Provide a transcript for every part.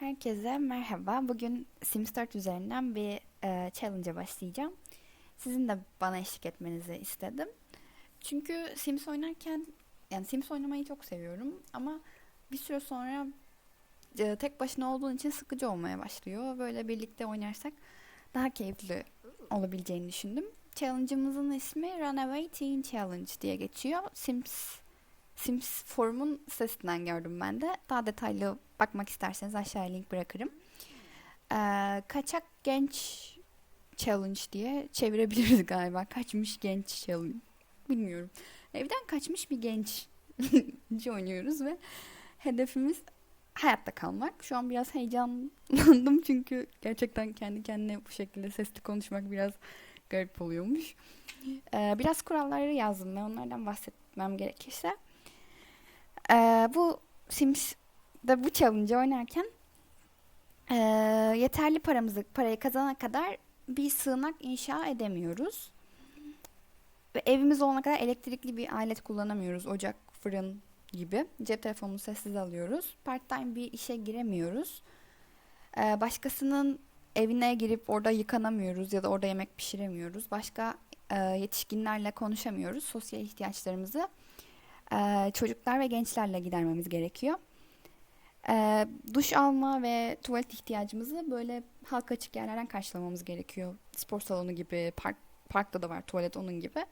Herkese merhaba. Bugün Sims 4 üzerinden bir e, challenge'a başlayacağım. Sizin de bana eşlik etmenizi istedim. Çünkü Sims oynarken, yani Sims oynamayı çok seviyorum ama bir süre sonra e, tek başına olduğun için sıkıcı olmaya başlıyor. Böyle birlikte oynarsak daha keyifli olabileceğini düşündüm. Challenge'ımızın ismi Runaway Teen Challenge diye geçiyor. Sims Sims forumun sitesinden gördüm ben de. Daha detaylı bakmak isterseniz aşağıya link bırakırım. Ee, kaçak genç challenge diye çevirebiliriz galiba. Kaçmış genç challenge. Bilmiyorum. Evden kaçmış bir genç oynuyoruz ve hedefimiz hayatta kalmak. Şu an biraz heyecanlandım çünkü gerçekten kendi kendine bu şekilde sesli konuşmak biraz garip oluyormuş. Ee, biraz kuralları yazdım ve onlardan bahsetmem gerekirse. Ee, bu Sims'de bu challenge oynarken ee, yeterli paramızı parayı kazana kadar bir sığınak inşa edemiyoruz. Ve evimiz olana kadar elektrikli bir alet kullanamıyoruz. Ocak, fırın gibi. Cep telefonunu sessiz alıyoruz. Part time bir işe giremiyoruz. Ee, başkasının evine girip orada yıkanamıyoruz ya da orada yemek pişiremiyoruz. Başka e, yetişkinlerle konuşamıyoruz. Sosyal ihtiyaçlarımızı e, çocuklar ve gençlerle gidermemiz gerekiyor. E, duş alma ve tuvalet ihtiyacımızı böyle halka açık yerlerden karşılamamız gerekiyor. Spor salonu gibi, park, parkta da var tuvalet onun gibi.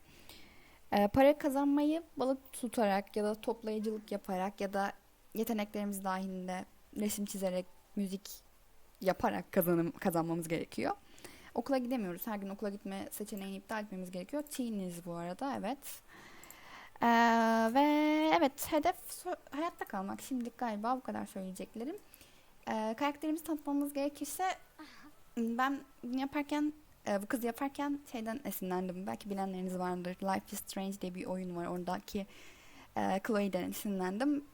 E, para kazanmayı balık tutarak ya da toplayıcılık yaparak ya da yeteneklerimiz dahilinde resim çizerek, müzik yaparak kazanım, kazanmamız gerekiyor. Okula gidemiyoruz. Her gün okula gitme seçeneğini iptal etmemiz gerekiyor. Teeniz bu arada evet. Ee, ve evet hedef hayatta kalmak. Şimdilik galiba bu kadar söyleyeceklerim. Ee, karakterimizi tanıtmamız gerekirse ben bunu yaparken e, bu kız yaparken şeyden esinlendim. Belki bilenleriniz vardır. Life is Strange diye bir oyun var. Oradaki e, Chloe'den esinlendim.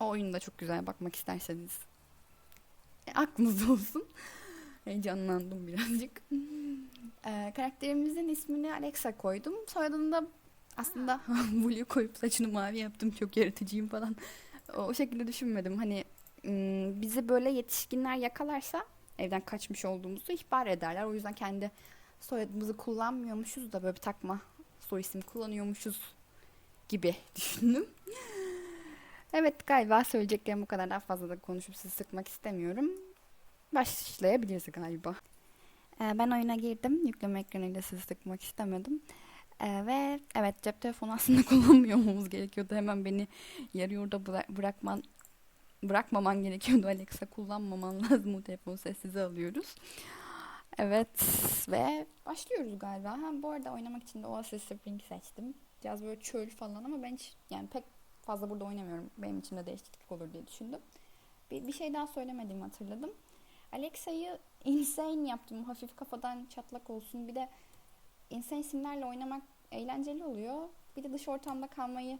O oyunu da çok güzel bakmak isterseniz. E, aklınızda olsun. Heyecanlandım birazcık. E, karakterimizin ismini Alexa koydum. Soyadını da aslında Blue koyup saçını mavi yaptım çok yaratıcıyım falan. O, şekilde düşünmedim. Hani bizi böyle yetişkinler yakalarsa evden kaçmış olduğumuzu ihbar ederler. O yüzden kendi soyadımızı kullanmıyormuşuz da böyle bir takma soy isim kullanıyormuşuz gibi düşündüm. Evet galiba söyleyeceklerim bu kadar daha fazla da konuşup sizi sıkmak istemiyorum. Başlayabiliriz galiba. Ee, ben oyuna girdim. Yükleme ekranıyla sizi sıkmak istemedim. Ee, ve evet cep telefonu aslında kullanmıyor olmamız gerekiyordu. Hemen beni yarı yolda bıra- bırakman bırakmaman gerekiyordu Alexa kullanmaman lazım o telefonu sessize alıyoruz. Evet ve başlıyoruz galiba. Ha, bu arada oynamak için de Oasis Spring seçtim. Biraz böyle çöl falan ama ben hiç yani pek fazla burada oynamıyorum. Benim için de değişiklik olur diye düşündüm. Bir, bir şey daha söylemediğimi hatırladım. Alexa'yı insane yaptım. Hafif kafadan çatlak olsun. Bir de insan isimlerle oynamak eğlenceli oluyor. Bir de dış ortamda kalmayı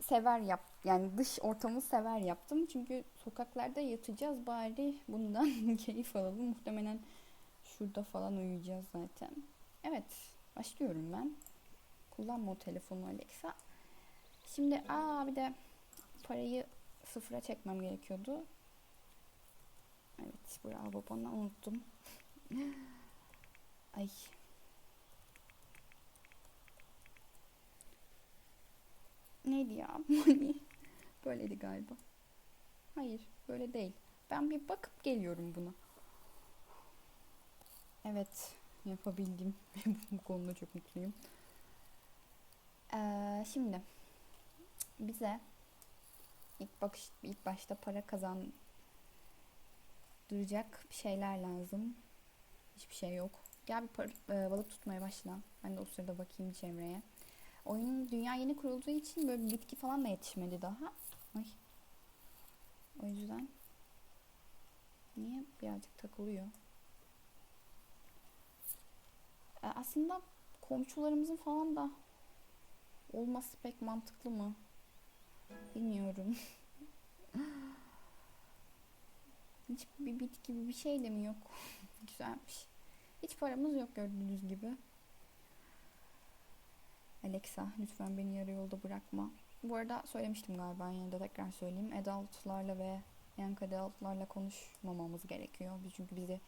sever yap. Yani dış ortamı sever yaptım. Çünkü sokaklarda yatacağız bari bundan keyif alalım. Muhtemelen şurada falan uyuyacağız zaten. Evet, başlıyorum ben. Kullanma o telefonu Alexa. Şimdi aa bir de parayı sıfıra çekmem gerekiyordu. Evet, bravo bana unuttum. Ay Neydi ya? Money. Böyleydi galiba. Hayır, böyle değil. Ben bir bakıp geliyorum buna. Evet, yapabildim. Bu konuda çok mutluyum. Ee, şimdi bize ilk bakış ilk başta para kazandıracak bir şeyler lazım. Hiçbir şey yok. Gel bir par- e, balık tutmaya başla. Ben de o sırada bakayım çevreye. Oyunun dünya yeni kurulduğu için böyle bitki falan da yetişmedi daha. Ay. O yüzden niye birazcık takılıyor? Ee, aslında komşularımızın falan da olması pek mantıklı mı? Bilmiyorum. Hiç bir bitki bir şey de mi yok? Güzelmiş. Hiç paramız yok gördüğünüz gibi. Alexa lütfen beni yarı yolda bırakma. Bu arada söylemiştim galiba yine de tekrar söyleyeyim. Adultlarla ve Yankaralılarla konuşmamamız gerekiyor. Biz çünkü bizi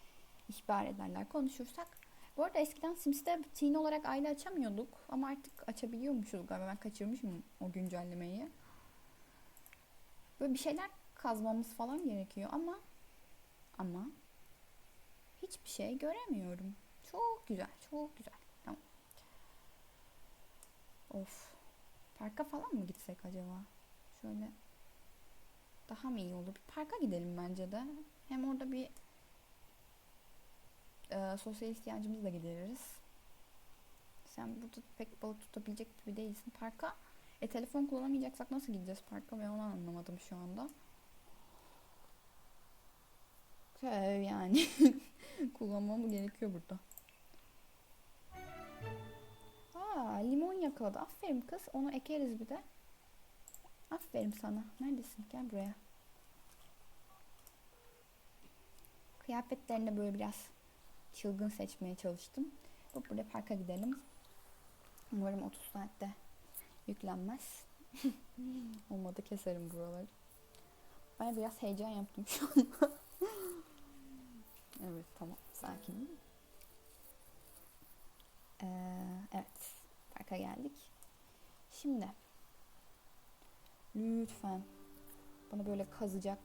ihbar ederler konuşursak. Bu arada eskiden Sims'te teen olarak aile açamıyorduk. Ama artık açabiliyormuşuz galiba. Ben kaçırmışım o güncellemeyi. Böyle bir şeyler kazmamız falan gerekiyor ama ama hiçbir şey göremiyorum. Çok güzel, çok güzel. Of. Parka falan mı gitsek acaba? Şöyle daha mı iyi olur? Bir parka gidelim bence de. Hem orada bir e, sosyal ihtiyacımızı da gideririz. Sen burada pek balık tutabilecek gibi değilsin. Parka e telefon kullanamayacaksak nasıl gideceğiz parka ve onu anlamadım şu anda. Ee, yani kullanmam gerekiyor burada. Limon yakaladı. Aferin kız. Onu ekeriz bir de. Aferin sana. Neredesin? Gel buraya. Kıyafetlerini böyle biraz çılgın seçmeye çalıştım. Bu burada parka gidelim. Umarım 30 saatte yüklenmez. Olmadı keserim buraları. Ben biraz heyecan yaptım şu anda. evet tamam sakinim. Ee, evet parka geldik. Şimdi lütfen bana böyle kazacak,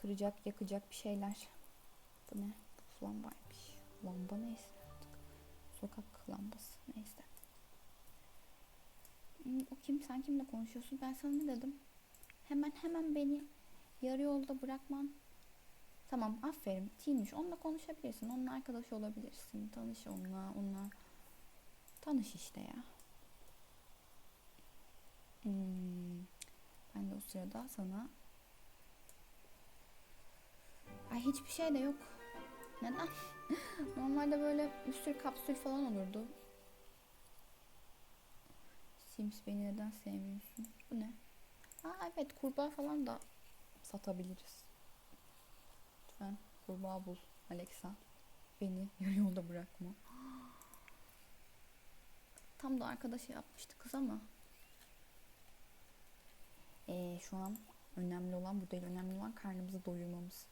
kıracak, yakacak bir şeyler. Bu ne? Lambaymış. Lamba neyse artık. Sokak lambası neyse. Hmm, O kim? Sen kimle konuşuyorsun? Ben sana ne dedim? Hemen hemen beni yarı yolda bırakman. Tamam aferin. Teenmiş. Onunla konuşabilirsin. Onunla arkadaş olabilirsin. Tanış onunla. Onunla. Tanış işte ya. Hmm. Ben de o sırada sana Ay hiçbir şey de yok. Neden? Normalde böyle bir sürü kapsül falan olurdu. Sims beni neden sevmiyorsun? Bu ne? Aa evet kurbağa falan da satabiliriz. Lütfen kurbağa bul Alexa. Beni yarı yolda bırakma. Tam da arkadaşı yapmıştı kız ama. Ee, şu an önemli olan bu değil. Önemli olan karnımızı doyurmamız.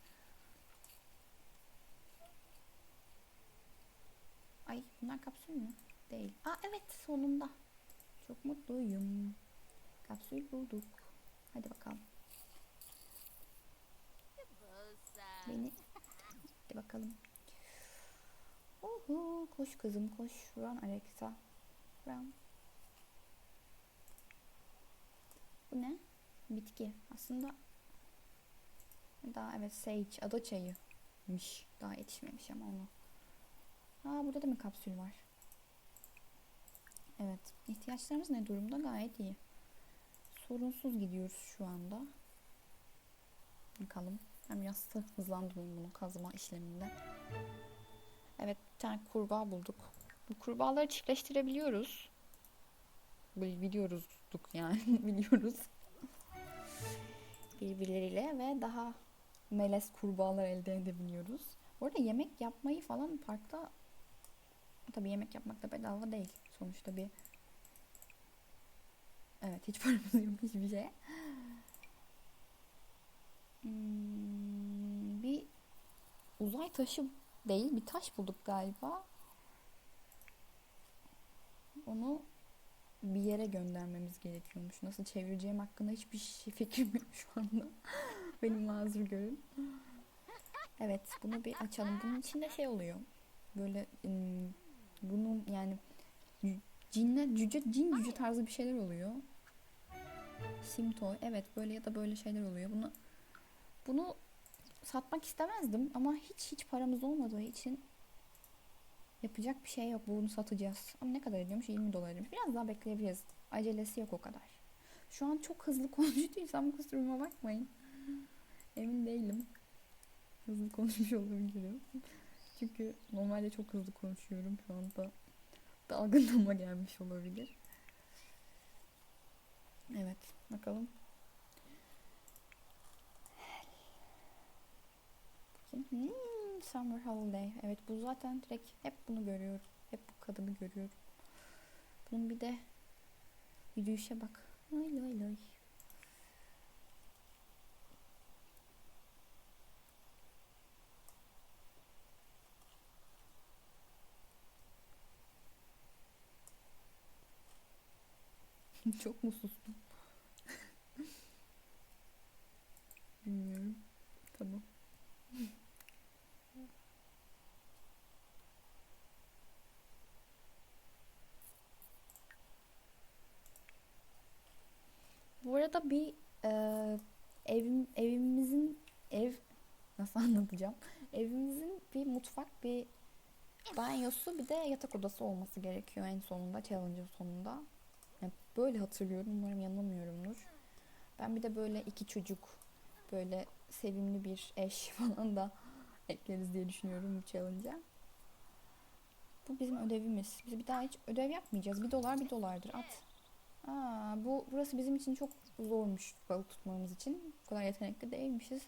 Ay bunlar kapsül mü? Değil. Aa evet sonunda. Çok mutluyum. Kapsül bulduk. Hadi bakalım. Beni. Hadi bakalım. Uhu, koş kızım koş. Run Alexa. Run. Bu ne? Bitki. Aslında daha evet sage ada çayımış. Daha yetişmemiş ama onu. Aa burada da mı kapsül var? Evet. ihtiyaçlarımız ne durumda? Gayet iyi. Sorunsuz gidiyoruz şu anda. Bakalım. Hem yassı hızlandırdım bunu kazma işleminde. Evet bir tane kurbağa bulduk. Bu kurbağaları çiftleştirebiliyoruz. Bil- Biliyorduk yani. Biliyoruz. Birbirleriyle ve daha melez kurbağalar elde edebiliyoruz. Bu arada yemek yapmayı falan parkta tabii yemek yapmak da bedava değil. Sonuçta bir Evet hiç paramız yok hiçbir şeye. Hmm, bir uzay taşı değil bir taş bulduk galiba. Onu bir yere göndermemiz gerekiyormuş. Nasıl çevireceğim hakkında hiçbir şey fikrim yok şu anda. Benim mazur görün. Evet bunu bir açalım. Bunun içinde şey oluyor. Böyle bunun yani cinler cüce cin cüce tarzı bir şeyler oluyor. Simtoy evet böyle ya da böyle şeyler oluyor. Bunu bunu satmak istemezdim ama hiç hiç paramız olmadığı için yapacak bir şey yok. Bunu satacağız. Ama ne kadar ediyormuş? 20 dolar ediyormuş. Biraz daha bekleyebiliriz. Acelesi yok o kadar. Şu an çok hızlı konuştuysam kusuruma bakmayın. Emin değilim. Hızlı konuşmuş olabilirim. Çünkü normalde çok hızlı konuşuyorum. Şu anda dalgınlığıma gelmiş olabilir. Evet. Bakalım. Hmm, Tam Summer Holiday. Evet bu zaten direkt hep bunu görüyorum. Hep bu kadını görüyorum. Bunun bir de yürüyüşe bak. Lay lay lay. Çok mu sustum? Arada bir e, evim, evimizin ev nasıl anlatacağım? Evimizin bir mutfak, bir banyosu, bir de yatak odası olması gerekiyor en sonunda, challenge'ın sonunda. Yani böyle hatırlıyorum. Umarım yanılmıyorumdur. Ben bir de böyle iki çocuk, böyle sevimli bir eş falan da ekleriz diye düşünüyorum bu challenge'a. Bu bizim ödevimiz. Biz bir daha hiç ödev yapmayacağız. Bir dolar bir dolardır. At. Aa, bu burası bizim için çok zormuş balık tutmamız için. Bu kadar yetenekli değilmişiz.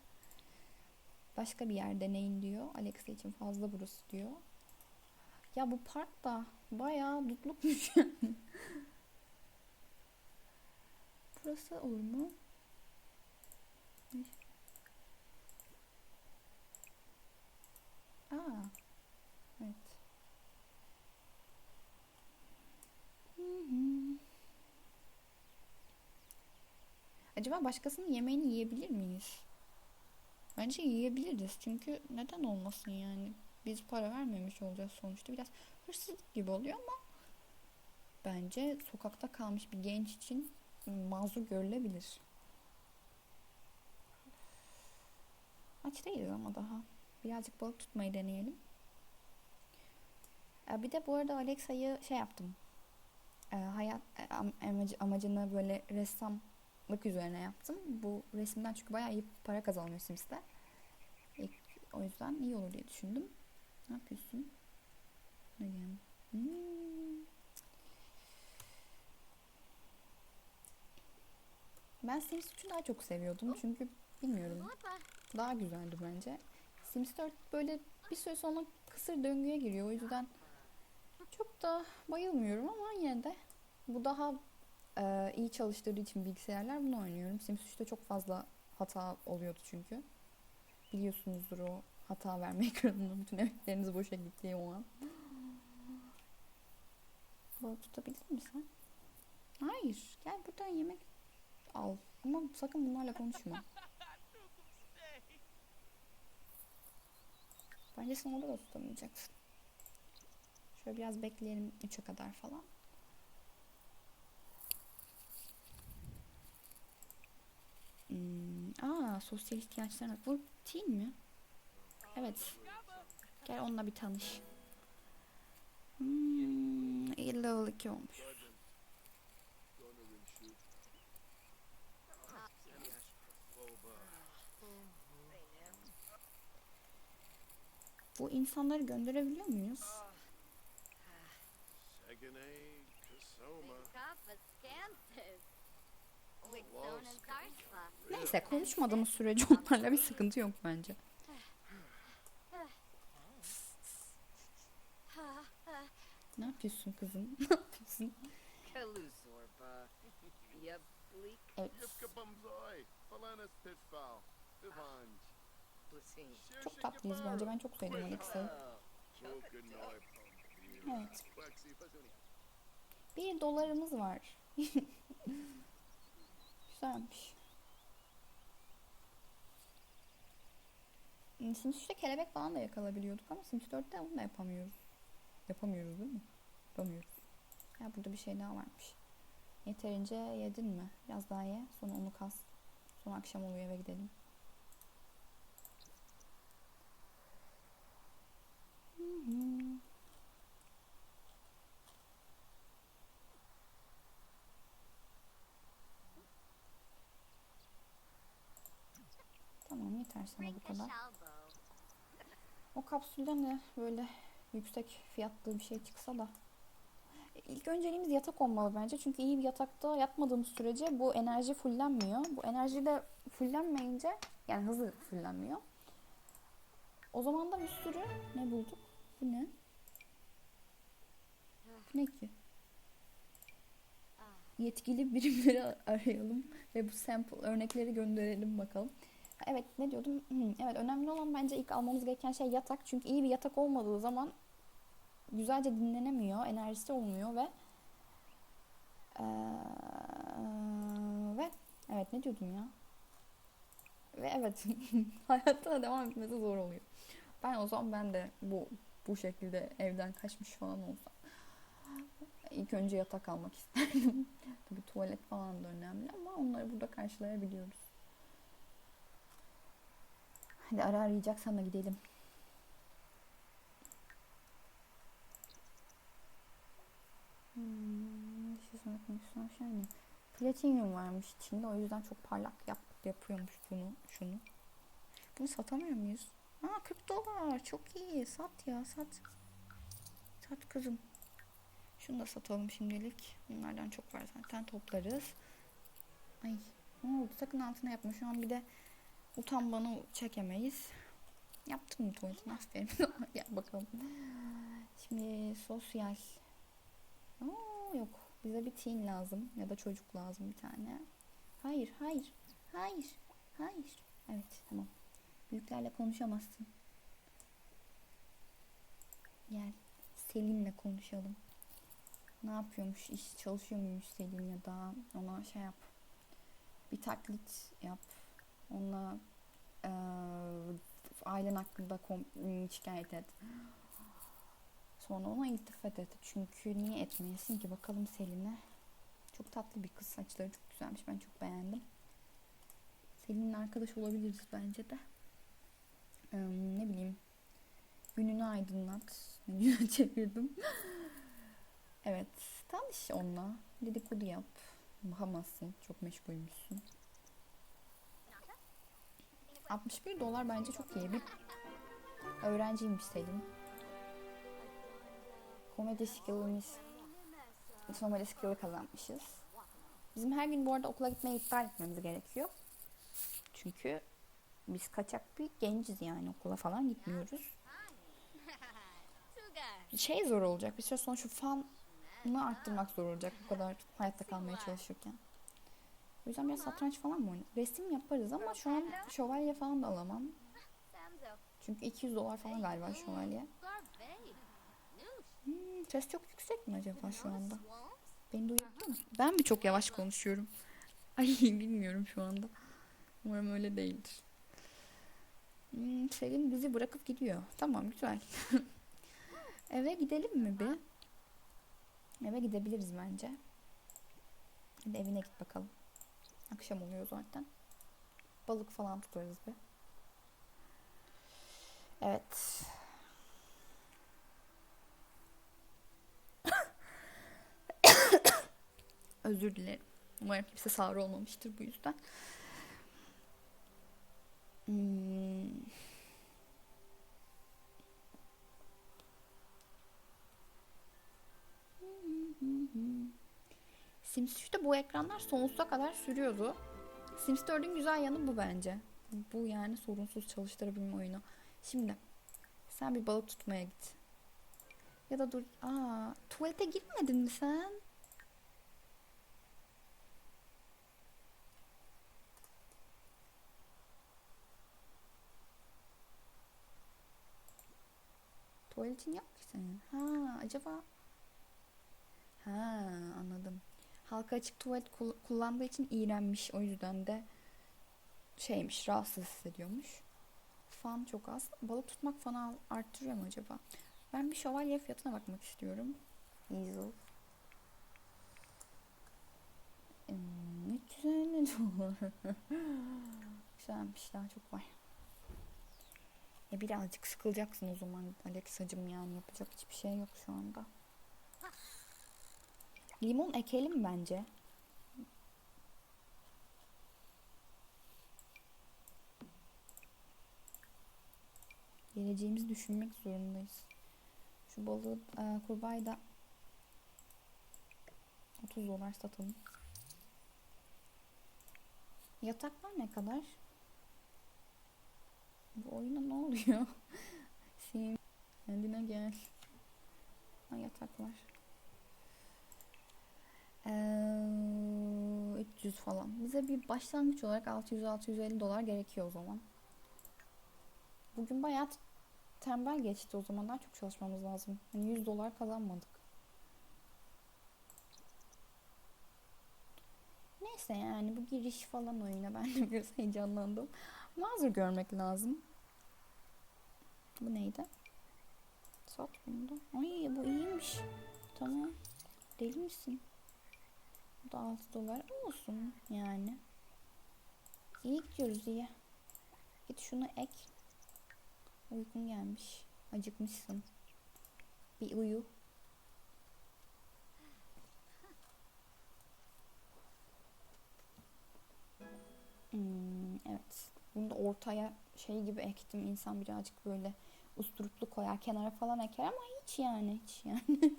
Başka bir yer deneyin diyor. Alexa için fazla burası diyor. Ya bu park da bayağı dutlukmuş. Burası olur mu? Aa, evet. Hı hı. Acaba başkasının yemeğini yiyebilir miyiz? Bence yiyebiliriz. Çünkü neden olmasın yani? Biz para vermemiş olacağız sonuçta. Biraz hırsızlık gibi oluyor ama bence sokakta kalmış bir genç için mazur görülebilir. Aç değiliz ama daha. Birazcık balık tutmayı deneyelim. Ee, Bir de bu arada Alexa'yı şey yaptım. Ee, Hayat e, am- amacı, ressamlık üzerine yaptım. Bu resimden çünkü bayağı iyi para kazanıyor Sims'te. O yüzden iyi olur diye düşündüm. Ne yapıyorsun? Ne? Hmm. Ben Sims 3'ü daha çok seviyordum çünkü bilmiyorum daha güzeldi bence. Sims 4 böyle bir süre sonra kısır döngüye giriyor o yüzden çok da bayılmıyorum ama yine de bu daha e, iyi çalıştırdığı için bilgisayarlar bunu oynuyorum. Sims 3'te çok fazla hata oluyordu çünkü. Biliyorsunuzdur o hata verme ekranına bütün emekleriniz boşa gittiği o an. Balık tutabilir misin? Hayır. Gel buradan yemek al. Ama sakın bunlarla konuşma. Bence sen orada da tutamayacaksın. Şöyle biraz bekleyelim 3'e kadar falan. Hmm, aa sosyal ihtiyaçlarına. Bu teen mi? Evet. Gel onunla bir tanış. Hmm, level 2 olmuş. Bu insanları gönderebiliyor muyuz? Neyse konuşmadığımız sürece onlarla bir sıkıntı yok bence. Ne yapıyorsun kızım? Ne yapıyorsun? Evet. Çok tatlıyız bence. Ben çok sevdim Alexa'yı. Evet. Bir dolarımız var. Güzelmiş. Hmm, Sims 3'te kelebek falan da yakalabiliyorduk ama Sims 4'te onu da yapamıyoruz. Yapamıyoruz değil mi? Yapamıyoruz. Ya burada bir şey daha varmış. Yeterince yedin mi? Biraz daha ye. Sonra onu kas. Sonra akşam oluyor eve gidelim. Hı hı. Tamam yeter sana bu kadar. O kapsülden de böyle yüksek fiyatlı bir şey çıksa da. İlk önceliğimiz yatak olmalı bence. Çünkü iyi bir yatakta yatmadığımız sürece bu enerji fullenmiyor. Bu enerji de fullenmeyince yani hızlı fullenmiyor. O zaman da bir sürü ne bulduk? Bu ne? Bu ne ki? Yetkili birimleri arayalım ve bu sample örnekleri gönderelim bakalım. Evet ne diyordum? Hı, Evet önemli olan bence ilk almamız gereken şey yatak. Çünkü iyi bir yatak olmadığı zaman güzelce dinlenemiyor, enerjisi olmuyor ve Ee, ve evet ne diyordum ya? Ve evet hayatta devam etmesi zor oluyor. Ben o zaman ben de bu bu şekilde evden kaçmış falan olsam ilk önce yatak almak isterdim. Tabii tuvalet falan da önemli ama onları burada karşılayabiliyoruz. Hadi ara arayacaksan da gidelim. Hmm, şey. Şöyle. Platinyum varmış içinde. O yüzden çok parlak yap, yapıyormuş bunu. Şunu. Bunu satamıyor muyuz? Aa 40 dolar. Çok iyi. Sat ya sat. Sat kızım. Şunu da satalım şimdilik. Bunlardan çok var zaten. Toplarız. Ay ne oldu? Sakın altına yapma. Şu an bir de utanmanı çekemeyiz. Yaptım mı tuvaletini? Aferin. Gel bakalım. Şimdi sosyal. Oo, yok. Bize bir teen lazım. Ya da çocuk lazım bir tane. Hayır, hayır. Hayır. Hayır. Evet, tamam. Büyüklerle konuşamazsın. Gel. Selin'le konuşalım. Ne yapıyormuş? iş çalışıyor muymuş Selin ya da ona şey yap. Bir taklit yap. Ona eee, ailen hakkında şikayet et. Sonra ona iltifat et. Çünkü niye etmeyesin ki? Bakalım Selin'e. Çok tatlı bir kız. Saçları çok güzelmiş. Ben çok beğendim. Selin'le arkadaş olabiliriz bence de. Eee, ne bileyim. Gününü aydınlat. Gününü çevirdim. evet. Tanış onunla. Dedikodu yap. Bakamazsın. Çok meşgulmüşsün. 61 dolar bence çok iyi. Bir öğrenciymiş Selin. Komedi skillimiz komedi skill'i kazanmışız. Bizim her gün bu arada okula gitmeyi iptal etmemiz gerekiyor. Çünkü biz kaçak bir genciz yani okula falan gitmiyoruz. Şey zor olacak. Bir süre sonra şu fanı arttırmak zor olacak. Bu kadar hayatta kalmaya çalışırken. O yüzden biraz satranç falan mı oynayalım? Resim yaparız ama şu an şövalye falan da alamam. Çünkü 200 dolar falan galiba şövalye. Hmm, ses çok yüksek mi acaba şu anda? Beni duyabiliyor musun? Ben mi çok yavaş konuşuyorum? Ay bilmiyorum şu anda. Umarım öyle değildir. Hmm, Selin bizi bırakıp gidiyor. Tamam güzel. Eve gidelim mi bir? Eve gidebiliriz bence. Hadi evine git bakalım. Akşam oluyor zaten. Balık falan tutarız bir. Evet. Özür dilerim. Umarım kimse sağır olmamıştır bu yüzden. Hmm. Sims 3'te bu ekranlar sonsuza kadar sürüyordu. Sims 4'ün güzel yanı bu bence. Bu yani sorunsuz çalıştırabilme oyunu. Şimdi sen bir balık tutmaya git. Ya da dur. Aa, tuvalete girmedin mi sen? Tuvaletin yok ki senin. Ha, acaba Ha, anladım. Halka açık tuvalet kul- kullandığı için iğrenmiş. O yüzden de şeymiş, rahatsız hissediyormuş. Fan çok az. Balık tutmak fanı arttırıyor mu acaba? Ben bir şövalye fiyatına bakmak istiyorum. Easel. Hmm, 350 dolar. Güzelmiş daha çok var. E birazcık sıkılacaksın o zaman Alexa'cım yani yapacak hiçbir şey yok şu anda. Limon ekelim bence. Geleceğimizi düşünmek zorundayız. Şu balığı e, kurbağayı da 30 dolar satalım. Yataklar ne kadar? Bu oyuna ne oluyor? Sim kendine gel. Ha, yataklar. Ee, 300 falan. Bize bir başlangıç olarak 600-650 dolar gerekiyor o zaman. Bugün bayağı tembel geçti o zaman. Daha çok çalışmamız lazım. Yani 100 dolar kazanmadık. Neyse yani bu giriş falan oyuna ben de biraz heyecanlandım. Mazur görmek lazım. Bu neydi? Sat bunu da. Ay bu iyiymiş. Tamam. Deli misin? Bu da 6 dolar olsun yani. İyi gidiyoruz iyi. Git şunu ek. Uykun gelmiş. Acıkmışsın. Bir uyu. Hmm, evet. Bunu da ortaya şey gibi ektim. İnsan birazcık böyle usturuplu koyar. Kenara falan eker ama hiç yani. Hiç yani.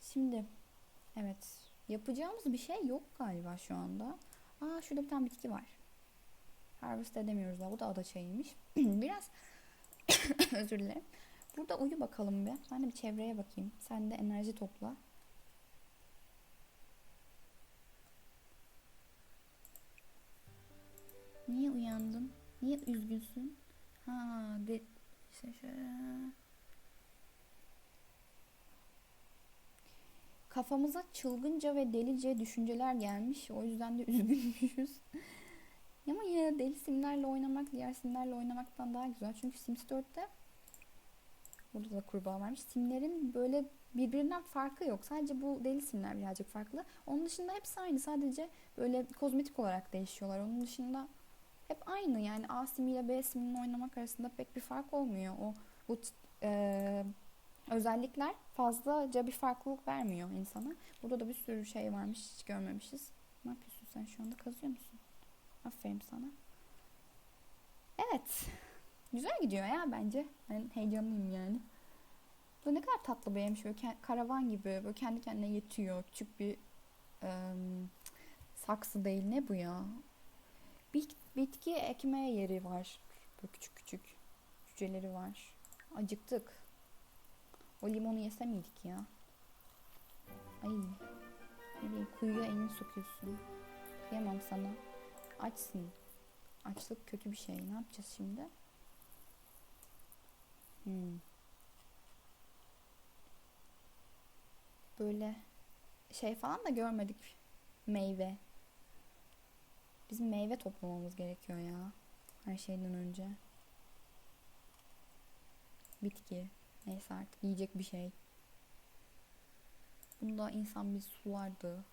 Şimdi evet. Yapacağımız bir şey yok galiba şu anda. Aa şurada bir tane bitki var. Harvest edemiyoruz daha. Bu da ada çayıymış. Biraz özür dilerim. Burada uyu bakalım bir. Ben de bir çevreye bakayım. Sen de enerji topla. Niye uyandın? Niye üzgünsün? Ha, de işte şöyle. Kafamıza çılgınca ve delice düşünceler gelmiş. O yüzden de üzgünmüşüz. Ama yine deli simlerle oynamak diğer simlerle oynamaktan daha güzel. Çünkü Sims 4'te burada da kurbağa varmış. Simlerin böyle birbirinden farkı yok. Sadece bu deli simler birazcık farklı. Onun dışında hepsi aynı. Sadece böyle kozmetik olarak değişiyorlar. Onun dışında hep aynı yani A simiyle B siminin oynamak arasında pek bir fark olmuyor. O bu eee, özellikler fazlaca bir farklılık vermiyor insana. Burada da bir sürü şey varmış hiç görmemişiz. Ne yapıyorsun sen şu anda kazıyor musun? Aferin sana. Evet. Güzel gidiyor ya bence. Ben heyecanlıyım yani. Bu ne kadar tatlı bir evmiş. Böyle karavan gibi. Böyle kendi kendine yetiyor. Küçük bir em, saksı değil. Ne bu ya? Bit- bitki ekme yeri var. Böyle küçük küçük cüceleri var. Acıktık. O limonu yese miydik ya? Ay. Nereye? Kuyuya elini sokuyorsun. Kıyamam sana. Açsın. Açlık kötü bir şey. Ne yapacağız şimdi? Hmm. Böyle şey falan da görmedik. Meyve. Bizim meyve toplamamız gerekiyor ya. Her şeyden önce. Bitki. Neyse artık yiyecek bir şey. Bunda insan bir sulardı.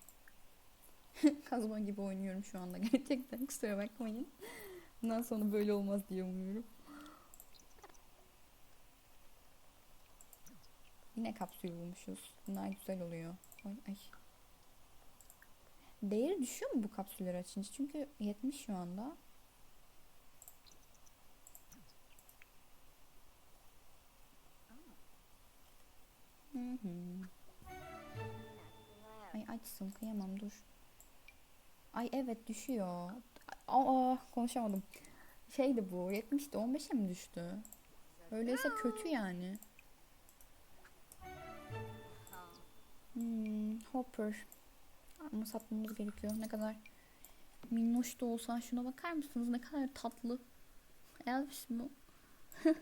Kazma gibi oynuyorum şu anda gerçekten kusura bakmayın. Bundan sonra böyle olmaz diye umuyorum. Yine kapsül bulmuşuz. Bunlar güzel oluyor. Ay, ay. Değeri düşüyor mu bu kapsülleri açınca? Çünkü 70 şu anda. Açsın kıyamam dur. Ay evet düşüyor. Aa konuşamadım. Şeydi bu 70'ti 15'e mi düştü? Öyleyse kötü yani. Hmm, Hopper. Ama satmamız gerekiyor. Ne kadar minnoş da olsa şuna bakar mısınız? Ne kadar tatlı. Elvis bu.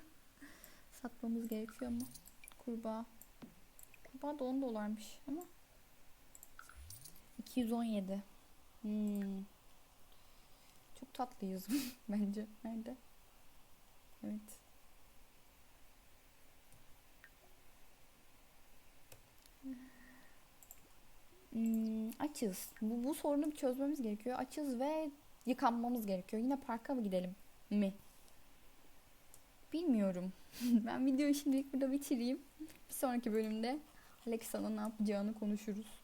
Satmamız gerekiyor mu? Kurbağa. Kurbağa da 10 dolarmış ama 217. Hmm. Çok tatlıyız bence. Nerede? Evet. Hmm, açız. Bu, bu sorunu bir çözmemiz gerekiyor. Açız ve yıkanmamız gerekiyor. Yine parka mı gidelim mi? Bilmiyorum. ben videoyu şimdilik burada bitireyim. Bir sonraki bölümde Alexa'nın ne yapacağını konuşuruz.